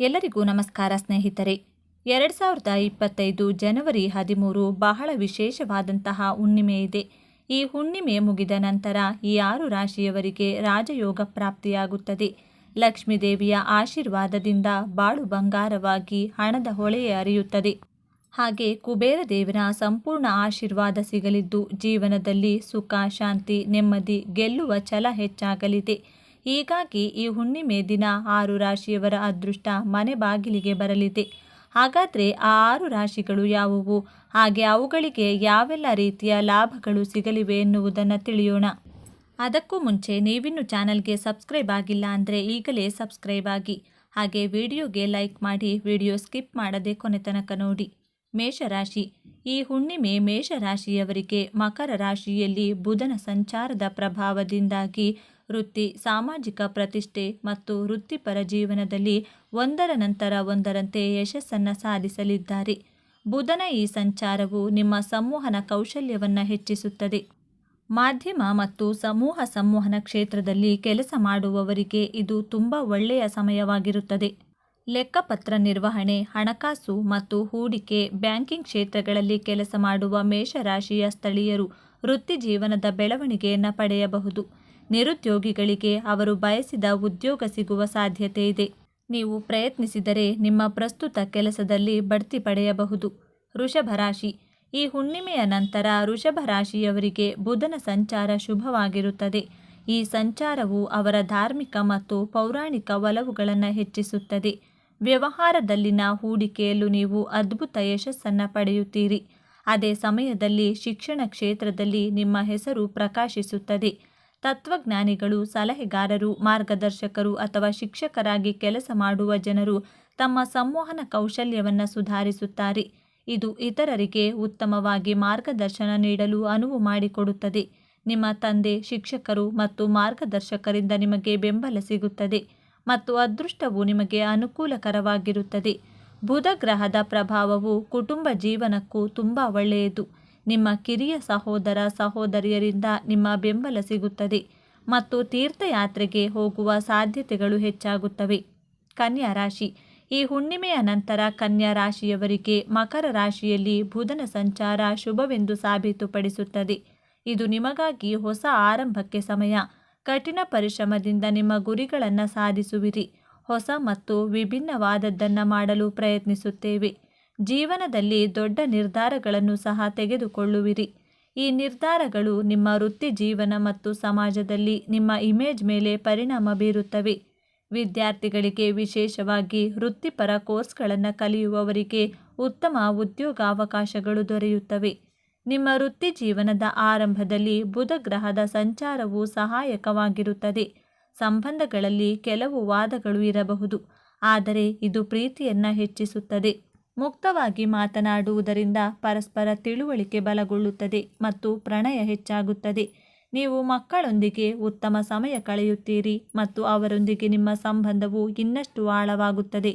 ಎಲ್ಲರಿಗೂ ನಮಸ್ಕಾರ ಸ್ನೇಹಿತರೆ. ಎರಡು ಸಾವಿರದ ಇಪ್ಪತ್ತೈದು ಜನವರಿ ಹದಿಮೂರು ಬಹಳ ವಿಶೇಷವಾದಂತಹ ಹುಣ್ಣಿಮೆ ಇದೆ. ಈ ಹುಣ್ಣಿಮೆ ಮುಗಿದ ನಂತರ ಈ ಆರು ರಾಶಿಯವರಿಗೆ ರಾಜಯೋಗ ಪ್ರಾಪ್ತಿಯಾಗುತ್ತದೆ. ಲಕ್ಷ್ಮೀದೇವಿಯ ಆಶೀರ್ವಾದದಿಂದ ಬಾಳು ಬಂಗಾರವಾಗಿ ಹಣದ ಹೊಳೆ ಅರಿಯುತ್ತದೆ. ಹಾಗೆ ಕುಬೇರ ದೇವರ ಸಂಪೂರ್ಣ ಆಶೀರ್ವಾದ ಸಿಗಲಿದ್ದು ಜೀವನದಲ್ಲಿ ಸುಖ, ಶಾಂತಿ, ನೆಮ್ಮದಿ ಗೆಲ್ಲುವ ಛಲ ಹೆಚ್ಚಾಗಲಿದೆ. ಹೀಗಾಗಿ ಈ ಹುಣ್ಣಿಮೆ ದಿನ ಆರು ರಾಶಿಯವರ ಅದೃಷ್ಟ ಮನೆ ಬಾಗಿಲಿಗೆ ಬರಲಿದೆ. ಹಾಗಾದರೆ ಆ ಆರು ರಾಶಿಗಳು ಯಾವುವು? ಹಾಗೆ ಅವುಗಳಿಗೆ ಯಾವೆಲ್ಲ ರೀತಿಯ ಲಾಭಗಳು ಸಿಗಲಿವೆ ಎನ್ನುವುದನ್ನು ತಿಳಿಯೋಣ. ಅದಕ್ಕೂ ಮುಂಚೆ ನೀವಿನ್ನು ಚಾನಲ್ಗೆ ಸಬ್ಸ್ಕ್ರೈಬ್ ಆಗಿಲ್ಲ ಅಂದರೆ ಈಗಲೇ ಸಬ್ಸ್ಕ್ರೈಬ್ ಆಗಿ. ಹಾಗೆ ವಿಡಿಯೋಗೆ ಲೈಕ್ ಮಾಡಿ ವಿಡಿಯೋ ಸ್ಕಿಪ್ ಮಾಡದೆ ಕೊನೆ ತನಕ ನೋಡಿ. ಮೇಷರಾಶಿ. ಈ ಹುಣ್ಣಿಮೆ ಮೇಷರಾಶಿಯವರಿಗೆ ಮಕರ ರಾಶಿಯಲ್ಲಿ ಬುಧನ ಸಂಚಾರದ ಪ್ರಭಾವದಿಂದಾಗಿ ವೃತ್ತಿ, ಸಾಮಾಜಿಕ ಪ್ರತಿಷ್ಠೆ ಮತ್ತು ವೃತ್ತಿಪರ ಜೀವನದಲ್ಲಿ ಒಂದರ ನಂತರ ಒಂದರಂತೆ ಯಶಸ್ಸನ್ನು ಸಾಧಿಸಲಿದ್ದಾರೆ. ಬುಧನ ಈ ಸಂಚಾರವು ನಿಮ್ಮ ಸಂವಹನ ಕೌಶಲ್ಯವನ್ನು ಹೆಚ್ಚಿಸುತ್ತದೆ. ಮಾಧ್ಯಮ ಮತ್ತು ಸಮೂಹ ಸಂವಹನ ಕ್ಷೇತ್ರದಲ್ಲಿ ಕೆಲಸ ಮಾಡುವವರಿಗೆ ಇದು ತುಂಬ ಒಳ್ಳೆಯ ಸಮಯವಾಗಿರುತ್ತದೆ. ಲೆಕ್ಕಪತ್ರ ನಿರ್ವಹಣೆ, ಹಣಕಾಸು ಮತ್ತು ಹೂಡಿಕೆ, ಬ್ಯಾಂಕಿಂಗ್ ಕ್ಷೇತ್ರಗಳಲ್ಲಿ ಕೆಲಸ ಮಾಡುವ ಮೇಷರಾಶಿಯ ಸ್ಥಳೀಯರು ವೃತ್ತಿ ಜೀವನದ ಬೆಳವಣಿಗೆಯನ್ನು ಪಡೆಯಬಹುದು. ನಿರುದ್ಯೋಗಿಗಳಿಗೆ ಅವರು ಬಯಸಿದ ಉದ್ಯೋಗ ಸಿಗುವ ಸಾಧ್ಯತೆ ಇದೆ. ನೀವು ಪ್ರಯತ್ನಿಸಿದರೆ ನಿಮ್ಮ ಪ್ರಸ್ತುತ ಕೆಲಸದಲ್ಲಿ ಬಡ್ತಿ ಪಡೆಯಬಹುದು. ವೃಷಭ ರಾಶಿ. ಈ ಹುಣ್ಣಿಮೆಯ ನಂತರ ವೃಷಭ ರಾಶಿಯವರಿಗೆ ಬುಧನ ಸಂಚಾರ ಶುಭವಾಗಿರುತ್ತದೆ. ಈ ಸಂಚಾರವು ಅವರ ಧಾರ್ಮಿಕ ಮತ್ತು ಪೌರಾಣಿಕ ಒಲವುಗಳನ್ನು ಹೆಚ್ಚಿಸುತ್ತದೆ. ವ್ಯವಹಾರದಲ್ಲಿನ ಹೂಡಿಕೆಯಲ್ಲೂ ನೀವು ಅದ್ಭುತ ಯಶಸ್ಸನ್ನು ಪಡೆಯುತ್ತೀರಿ. ಅದೇ ಸಮಯದಲ್ಲಿ ಶಿಕ್ಷಣ ಕ್ಷೇತ್ರದಲ್ಲಿ ನಿಮ್ಮ ಹೆಸರು ಪ್ರಕಾಶಿಸುತ್ತದೆ. ತತ್ವಜ್ಞಾನಿಗಳು, ಸಲಹೆಗಾರರು, ಮಾರ್ಗದರ್ಶಕರು ಅಥವಾ ಶಿಕ್ಷಕರಾಗಿ ಕೆಲಸ ಮಾಡುವ ಜನರು ತಮ್ಮ ಸಂವಹನ ಕೌಶಲ್ಯವನ್ನು ಸುಧಾರಿಸುತ್ತಾರೆ. ಇದು ಇತರರಿಗೆ ಉತ್ತಮವಾಗಿ ಮಾರ್ಗದರ್ಶನ ನೀಡಲು ಅನುವು ಮಾಡಿಕೊಡುತ್ತದೆ. ನಿಮ್ಮ ತಂದೆ, ಶಿಕ್ಷಕರು ಮತ್ತು ಮಾರ್ಗದರ್ಶಕರಿಂದ ನಿಮಗೆ ಬೆಂಬಲ ಸಿಗುತ್ತದೆ ಮತ್ತು ಅದೃಷ್ಟವು ನಿಮಗೆ ಅನುಕೂಲಕರವಾಗಿರುತ್ತದೆ. ಬುಧ ಗ್ರಹದ ಪ್ರಭಾವವು ಕುಟುಂಬ ಜೀವನಕ್ಕೂ ತುಂಬ ಒಳ್ಳೆಯದು. ನಿಮ್ಮ ಕಿರಿಯ ಸಹೋದರ ಸಹೋದರಿಯರಿಂದ ನಿಮ್ಮ ಬೆಂಬಲ ಸಿಗುತ್ತದೆ ಮತ್ತು ತೀರ್ಥಯಾತ್ರೆಗೆ ಹೋಗುವ ಸಾಧ್ಯತೆಗಳು ಹೆಚ್ಚಾಗುತ್ತವೆ. ಕನ್ಯಾ ರಾಶಿ. ಈ ಹುಣ್ಣಿಮೆಯ ನಂತರ ಕನ್ಯಾ ರಾಶಿಯವರಿಗೆ ಮಕರ ರಾಶಿಯಲ್ಲಿ ಬುಧನ ಸಂಚಾರ ಶುಭವೆಂದು ಸಾಬೀತುಪಡಿಸುತ್ತದೆ. ಇದು ನಿಮಗಾಗಿ ಹೊಸ ಆರಂಭಕ್ಕೆ ಸಮಯ. ಕಠಿಣ ಪರಿಶ್ರಮದಿಂದ ನಿಮ್ಮ ಗುರಿಗಳನ್ನು ಸಾಧಿಸುವಿರಿ. ಹೊಸ ಮತ್ತು ವಿಭಿನ್ನವಾದದ್ದನ್ನು ಮಾಡಲು ಪ್ರಯತ್ನಿಸುತ್ತೇವೆ. ಜೀವನದಲ್ಲಿ ದೊಡ್ಡ ನಿರ್ಧಾರಗಳನ್ನು ಸಹ ತೆಗೆದುಕೊಳ್ಳುವಿರಿ. ಈ ನಿರ್ಧಾರಗಳು ನಿಮ್ಮ ವೃತ್ತಿ ಜೀವನ ಮತ್ತು ಸಮಾಜದಲ್ಲಿ ನಿಮ್ಮ ಇಮೇಜ್ ಮೇಲೆ ಪರಿಣಾಮ ಬೀರುತ್ತವೆ. ವಿದ್ಯಾರ್ಥಿಗಳಿಗೆ ವಿಶೇಷವಾಗಿ ವೃತ್ತಿಪರ ಕೋರ್ಸ್ಗಳನ್ನು ಕಲಿಯುವವರಿಗೆ ಉತ್ತಮ ಉದ್ಯೋಗಾವಕಾಶಗಳು ದೊರೆಯುತ್ತವೆ. ನಿಮ್ಮ ವೃತ್ತಿ ಜೀವನದ ಆರಂಭದಲ್ಲಿ ಬುಧ ಗ್ರಹದ ಸಂಚಾರವು ಸಹಾಯಕವಾಗಿರುತ್ತದೆ. ಸಂಬಂಧಗಳಲ್ಲಿ ಕೆಲವು ವಾದಗಳು ಇರಬಹುದು, ಆದರೆ ಇದು ಪ್ರೀತಿಯನ್ನು ಹೆಚ್ಚಿಸುತ್ತದೆ. ಮುಕ್ತವಾಗಿ ಮಾತನಾಡುವುದರಿಂದ ಪರಸ್ಪರ ತಿಳುವಳಿಕೆ ಬಲಗೊಳ್ಳುತ್ತದೆ ಮತ್ತು ಪ್ರಣಯ ಹೆಚ್ಚಾಗುತ್ತದೆ. ನೀವು ಮಕ್ಕಳೊಂದಿಗೆ ಉತ್ತಮ ಸಮಯ ಕಳೆಯುತ್ತೀರಿ ಮತ್ತು ಅವರೊಂದಿಗೆ ನಿಮ್ಮ ಸಂಬಂಧವು ಇನ್ನಷ್ಟು ಆಳವಾಗುತ್ತದೆ.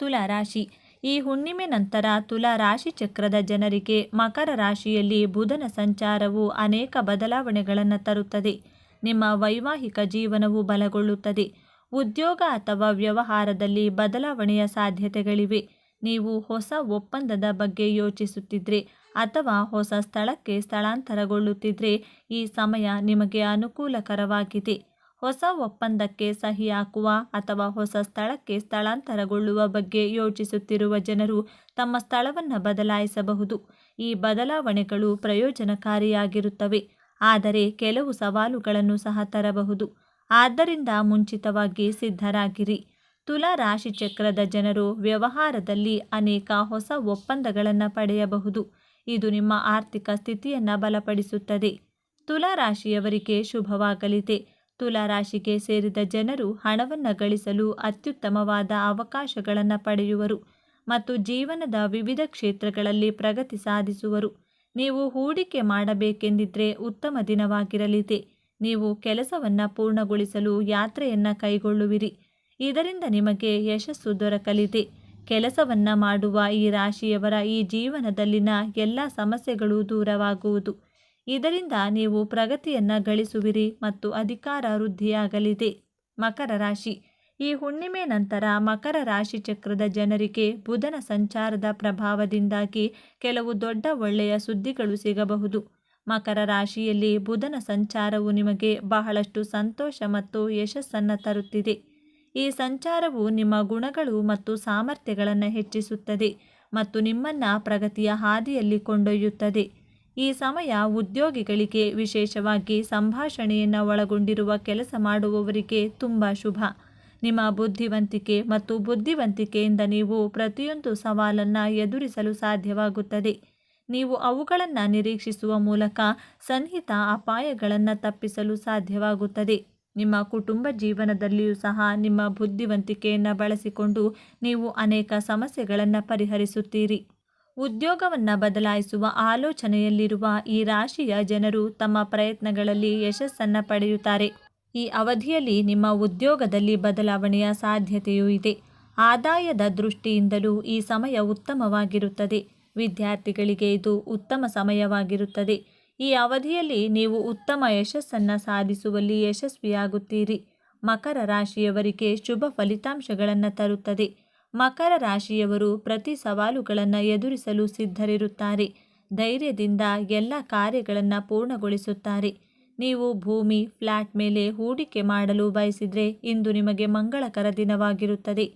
ತುಲಾ ರಾಶಿ ಈ ಹುಣ್ಣಿಮೆ ನಂತರ ತುಲಾ ರಾಶಿ ಚಕ್ರದ ಜನರಿಗೆ ಮಕರ ರಾಶಿಯಲ್ಲಿ ಬುಧನ ಸಂಚಾರವು ಅನೇಕ ಬದಲಾವಣೆಗಳನ್ನು ತರುತ್ತದೆ. ನಿಮ್ಮ ವೈವಾಹಿಕ ಜೀವನವು ಬಲಗೊಳ್ಳುತ್ತದೆ. ಉದ್ಯೋಗ ಅಥವಾ ವ್ಯವಹಾರದಲ್ಲಿ ಬದಲಾವಣೆಯ ಸಾಧ್ಯತೆಗಳಿವೆ. ನೀವು ಹೊಸ ಒಪ್ಪಂದದ ಬಗ್ಗೆ ಯೋಚಿಸುತ್ತಿದ್ದರೆ ಅಥವಾ ಹೊಸ ಸ್ಥಳಕ್ಕೆ ಸ್ಥಳಾಂತರಗೊಳ್ಳುತ್ತಿದ್ರೆ ಈ ಸಮಯ ನಿಮಗೆ ಅನುಕೂಲಕರವಾಗಿದೆ. ಹೊಸ ಒಪ್ಪಂದಕ್ಕೆ ಸಹಿ ಹಾಕುವ ಅಥವಾ ಹೊಸ ಸ್ಥಳಕ್ಕೆ ಸ್ಥಳಾಂತರಗೊಳ್ಳುವ ಬಗ್ಗೆ ಯೋಚಿಸುತ್ತಿರುವ ಜನರು ತಮ್ಮ ಸ್ಥಳವನ್ನು ಬದಲಾಯಿಸಬಹುದು. ಈ ಬದಲಾವಣೆಗಳು ಪ್ರಯೋಜನಕಾರಿಯಾಗಿರುತ್ತವೆ. ಆದರೆ ಕೆಲವು ಸವಾಲುಗಳನ್ನು ಸಹ ತರಬಹುದು. ಆದ್ದರಿಂದ ಮುಂಚಿತವಾಗಿ ಸಿದ್ಧರಾಗಿರಿ. ತುಲಾ ರಾಶಿ ಚಕ್ರದ ಜನರು ವ್ಯವಹಾರದಲ್ಲಿ ಅನೇಕ ಹೊಸ ಒಪ್ಪಂದಗಳನ್ನು ಪಡೆಯಬಹುದು. ಇದು ನಿಮ್ಮ ಆರ್ಥಿಕ ಸ್ಥಿತಿಯನ್ನು ಬಲಪಡಿಸುತ್ತದೆ. ತುಲಾ ರಾಶಿಯವರಿಗೆ ಶುಭವಾಗಲಿದೆ. ತುಲಾ ರಾಶಿಗೆ ಸೇರಿದ ಜನರು ಹಣವನ್ನು ಗಳಿಸಲು ಅತ್ಯುತ್ತಮವಾದ ಅವಕಾಶಗಳನ್ನು ಪಡೆಯುವರು ಮತ್ತು ಜೀವನದ ವಿವಿಧ ಕ್ಷೇತ್ರಗಳಲ್ಲಿ ಪ್ರಗತಿ ಸಾಧಿಸುವರು. ನೀವು ಹೂಡಿಕೆ ಮಾಡಬೇಕೆಂದಿದ್ರೆ ಉತ್ತಮ ದಿನವಾಗಿರಲಿದೆ. ನೀವು ಕೆಲಸವನ್ನು ಪೂರ್ಣಗೊಳಿಸಲು ಯಾತ್ರೆಯನ್ನು ಕೈಗೊಳ್ಳುವಿರಿ. ಇದರಿಂದ ನಿಮಗೆ ಯಶಸ್ಸು ದೊರಕಲಿದೆ. ಕೆಲಸವನ್ನು ಮಾಡುವ ಈ ರಾಶಿಯವರ ಈ ಜೀವನದಲ್ಲಿನ ಎಲ್ಲ ಸಮಸ್ಯೆಗಳು ದೂರವಾಗುವುದು. ಇದರಿಂದ ನೀವು ಪ್ರಗತಿಯನ್ನು ಗಳಿಸುವಿರಿ ಮತ್ತು ಅಧಿಕಾರ ವೃದ್ಧಿಯಾಗಲಿದೆ. ಮಕರ ರಾಶಿ. ಈ ಹುಣ್ಣಿಮೆ ನಂತರ ಮಕರ ರಾಶಿ ಚಕ್ರದ ಜನರಿಗೆ ಬುಧನ ಸಂಚಾರದ ಪ್ರಭಾವದಿಂದಾಗಿ ಕೆಲವು ದೊಡ್ಡ ಒಳ್ಳೆಯ ಸುದ್ದಿಗಳು ಸಿಗಬಹುದು. ಮಕರ ರಾಶಿಯಲ್ಲಿ ಬುಧನ ಸಂಚಾರವು ನಿಮಗೆ ಬಹಳಷ್ಟು ಸಂತೋಷ ಮತ್ತು ಯಶಸ್ಸನ್ನು ತರುತ್ತಿದೆ. ಈ ಸಂಚಾರವು ನಿಮ್ಮ ಗುಣಗಳು ಮತ್ತು ಸಾಮರ್ಥ್ಯಗಳನ್ನು ಹೆಚ್ಚಿಸುತ್ತದೆ ಮತ್ತು ನಿಮ್ಮನ್ನು ಪ್ರಗತಿಯ ಹಾದಿಯಲ್ಲಿ ಕೊಂಡೊಯ್ಯುತ್ತದೆ. ಈ ಸಮಯ ಉದ್ಯೋಗಿಗಳಿಗೆ ವಿಶೇಷವಾಗಿ ಸಂಭಾಷಣೆಯನ್ನು ಒಳಗೊಂಡಿರುವ ಕೆಲಸ ಮಾಡುವವರಿಗೆ ತುಂಬ ಶುಭ. ನಿಮ್ಮ ಬುದ್ಧಿವಂತಿಕೆ ಮತ್ತು ಬುದ್ಧಿವಂತಿಕೆಯಿಂದ ನೀವು ಪ್ರತಿಯೊಂದು ಸವಾಲನ್ನು ಎದುರಿಸಲು ಸಾಧ್ಯವಾಗುತ್ತದೆ. ನೀವು ಅವುಗಳನ್ನು ನಿರೀಕ್ಷಿಸುವ ಮೂಲಕ ಸನ್ನಿಹಿತ ಅಪಾಯಗಳನ್ನು ತಪ್ಪಿಸಲು ಸಾಧ್ಯವಾಗುತ್ತದೆ. ನಿಮ್ಮ ಕುಟುಂಬ ಜೀವನದಲ್ಲಿಯೂ ಸಹ ನಿಮ್ಮ ಬುದ್ಧಿವಂತಿಕೆಯನ್ನು ಬಳಸಿಕೊಂಡು ನೀವು ಅನೇಕ ಸಮಸ್ಯೆಗಳನ್ನು ಪರಿಹರಿಸುತ್ತೀರಿ. ಉದ್ಯೋಗವನ್ನು ಬದಲಾಯಿಸುವ ಆಲೋಚನೆಯಲ್ಲಿರುವ ಈ ರಾಶಿಯ ಜನರು ತಮ್ಮ ಪ್ರಯತ್ನಗಳಲ್ಲಿ ಯಶಸ್ಸನ್ನು ಪಡೆಯುತ್ತಾರೆ. ಈ ಅವಧಿಯಲ್ಲಿ ನಿಮ್ಮ ಉದ್ಯೋಗದಲ್ಲಿ ಬದಲಾವಣೆಯ ಸಾಧ್ಯತೆಯೂ ಇದೆ. ಆದಾಯದ ದೃಷ್ಟಿಯಿಂದಲೂ ಈ ಸಮಯ ಉತ್ತಮವಾಗಿರುತ್ತದೆ. ವಿದ್ಯಾರ್ಥಿಗಳಿಗೆ ಇದು ಉತ್ತಮ ಸಮಯವಾಗಿರುತ್ತದೆ. ಈ ಅವಧಿಯಲ್ಲಿ ನೀವು ಉತ್ತಮ ಯಶಸ್ಸನ್ನು ಸಾಧಿಸುವಲ್ಲಿ ಯಶಸ್ವಿಯಾಗುತ್ತೀರಿ. ಮಕರ ರಾಶಿಯವರಿಗೆ ಶುಭ ಫಲಿತಾಂಶಗಳನ್ನು ತರುತ್ತದೆ. ಮಕರ ರಾಶಿಯವರು ಪ್ರತಿ ಸವಾಲುಗಳನ್ನು ಎದುರಿಸಲು ಸಿದ್ಧರಿರುತ್ತಾರೆ. ಧೈರ್ಯದಿಂದ ಎಲ್ಲ ಕಾರ್ಯಗಳನ್ನು ಪೂರ್ಣಗೊಳಿಸುತ್ತಾರೆ. ನೀವು ಭೂಮಿ, ಫ್ಲ್ಯಾಟ್ ಮೇಲೆ ಹೂಡಿಕೆ ಮಾಡಲು ಬಯಸಿದರೆ ಇಂದು ನಿಮಗೆ ಮಂಗಳಕರ ದಿನವಾಗಿರುತ್ತದೆ.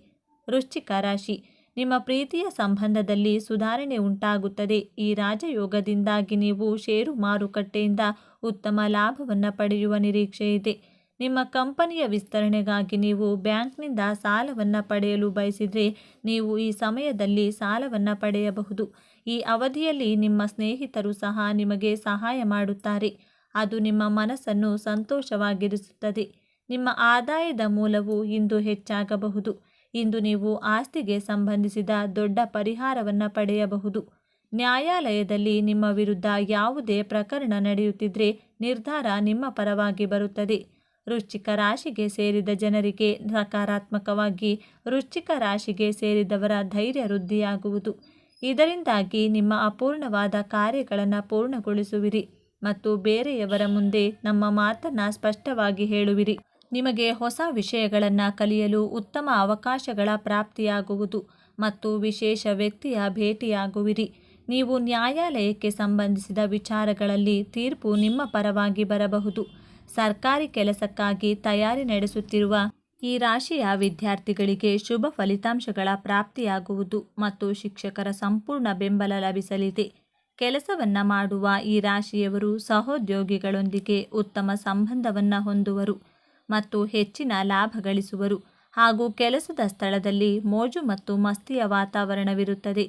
ವೃಶ್ಚಿಕ ರಾಶಿ. ನಿಮ್ಮ ಪ್ರೀತಿಯ ಸಂಬಂಧದಲ್ಲಿ ಸುಧಾರಣೆ ಉಂಟಾಗುತ್ತದೆ. ಈ ರಾಜಯೋಗದಿಂದಾಗಿ ನೀವು ಷೇರು ಮಾರುಕಟ್ಟೆಯಿಂದ ಉತ್ತಮ ಲಾಭವನ್ನು ಪಡೆಯುವ ನಿರೀಕ್ಷೆ ಇದೆ. ನಿಮ್ಮ ಕಂಪನಿಯ ವಿಸ್ತರಣೆಗಾಗಿ ನೀವು ಬ್ಯಾಂಕ್ನಿಂದ ಸಾಲವನ್ನು ಪಡೆಯಲು ಬಯಸಿದರೆ ನೀವು ಈ ಸಮಯದಲ್ಲಿ ಸಾಲವನ್ನು ಪಡೆಯಬಹುದು. ಈ ಅವಧಿಯಲ್ಲಿ ನಿಮ್ಮ ಸ್ನೇಹಿತರು ಸಹ ನಿಮಗೆ ಸಹಾಯ ಮಾಡುತ್ತಾರೆ. ಅದು ನಿಮ್ಮ ಮನಸ್ಸನ್ನು ಸಂತೋಷವಾಗಿರಿಸುತ್ತದೆ. ನಿಮ್ಮ ಆದಾಯದ ಮೂಲವು ಇಂದು ಹೆಚ್ಚಾಗಬಹುದು. ಇಂದು ನೀವು ಆಸ್ತಿಗೆ ಸಂಬಂಧಿಸಿದ ದೊಡ್ಡ ಪರಿಹಾರವನ್ನು ಪಡೆಯಬಹುದು. ನ್ಯಾಯಾಲಯದಲ್ಲಿ ನಿಮ್ಮ ವಿರುದ್ಧ ಯಾವುದೇ ಪ್ರಕರಣ ನಡೆಯುತ್ತಿದ್ದರೆ ನಿರ್ಧಾರ ನಿಮ್ಮ ಪರವಾಗಿ ಬರುತ್ತದೆ. ವೃಶ್ಚಿಕ ರಾಶಿಗೆ ಸೇರಿದ ಜನರಿಗೆ ಸಕಾರಾತ್ಮಕವಾಗಿ ವೃಶ್ಚಿಕ ರಾಶಿಗೆ ಸೇರಿದವರ ಧೈರ್ಯ ವೃದ್ಧಿಯಾಗುವುದು. ಇದರಿಂದಾಗಿ ನಿಮ್ಮ ಅಪೂರ್ಣವಾದ ಕಾರ್ಯಗಳನ್ನು ಪೂರ್ಣಗೊಳಿಸುವಿರಿ ಮತ್ತು ಬೇರೆಯವರ ಮುಂದೆ ನಮ್ಮ ಮಾತನ್ನು ಸ್ಪಷ್ಟವಾಗಿ ಹೇಳುವಿರಿ. ನಿಮಗೆ ಹೊಸ ವಿಷಯಗಳನ್ನು ಕಲಿಯಲು ಉತ್ತಮ ಅವಕಾಶಗಳ ಪ್ರಾಪ್ತಿಯಾಗುವುದು ಮತ್ತು ವಿಶೇಷ ವ್ಯಕ್ತಿಯ ಭೇಟಿಯಾಗುವಿರಿ. ನೀವು ನ್ಯಾಯಾಲಯಕ್ಕೆ ಸಂಬಂಧಿಸಿದ ವಿಚಾರಗಳಲ್ಲಿ ತೀರ್ಪು ನಿಮ್ಮ ಪರವಾಗಿ ಬರಬಹುದು. ಸರ್ಕಾರಿ ಕೆಲಸಕ್ಕಾಗಿ ತಯಾರಿ ನಡೆಸುತ್ತಿರುವ ಈ ರಾಶಿಯ ವಿದ್ಯಾರ್ಥಿಗಳಿಗೆ ಶುಭ ಫಲಿತಾಂಶಗಳ ಪ್ರಾಪ್ತಿಯಾಗುವುದು ಮತ್ತು ಶಿಕ್ಷಕರ ಸಂಪೂರ್ಣ ಬೆಂಬಲ ಲಭಿಸಲಿದೆ. ಕೆಲಸವನ್ನು ಮಾಡುವ ಈ ರಾಶಿಯವರು ಸಹೋದ್ಯೋಗಿಗಳೊಂದಿಗೆ ಉತ್ತಮ ಸಂಬಂಧವನ್ನು ಹೊಂದುವರು. ಮತ್ತು ಹೆಚ್ಚಿನ ಲಾಭ ಗಳಿಸುವರು. ಹಾಗೂ ಕೆಲಸದ ಸ್ಥಳದಲ್ಲಿ ಮೋಜು ಮತ್ತು ಮಸ್ತಿಯ ವಾತಾವರಣವಿರುತ್ತದೆ.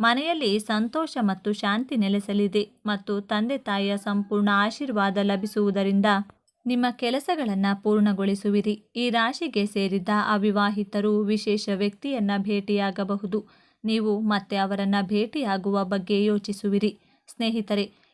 ಮನೆಯಲ್ಲಿ ಸಂತೋಷ ಮತ್ತು ಶಾಂತಿ ನೆಲೆಸಲಿದೆ ಮತ್ತು ತಂದೆ ತಾಯಿಯ ಸಂಪೂರ್ಣ ಆಶೀರ್ವಾದ ಲಭಿಸುವುದರಿಂದ ನಿಮ್ಮ ಕೆಲಸಗಳನ್ನು ಪೂರ್ಣಗೊಳಿಸುವಿರಿ. ಈ ರಾಶಿಗೆ ಸೇರಿದ ಅವಿವಾಹಿತರು ವಿಶೇಷ ವ್ಯಕ್ತಿಯನ್ನು ಭೇಟಿಯಾಗಬಹುದು. ನೀವು ಮತ್ತೆ ಅವರನ್ನು ಭೇಟಿಯಾಗುವ ಬಗ್ಗೆ ಯೋಚಿಸುವಿರಿ. ಸ್ನೇಹಿತರೆ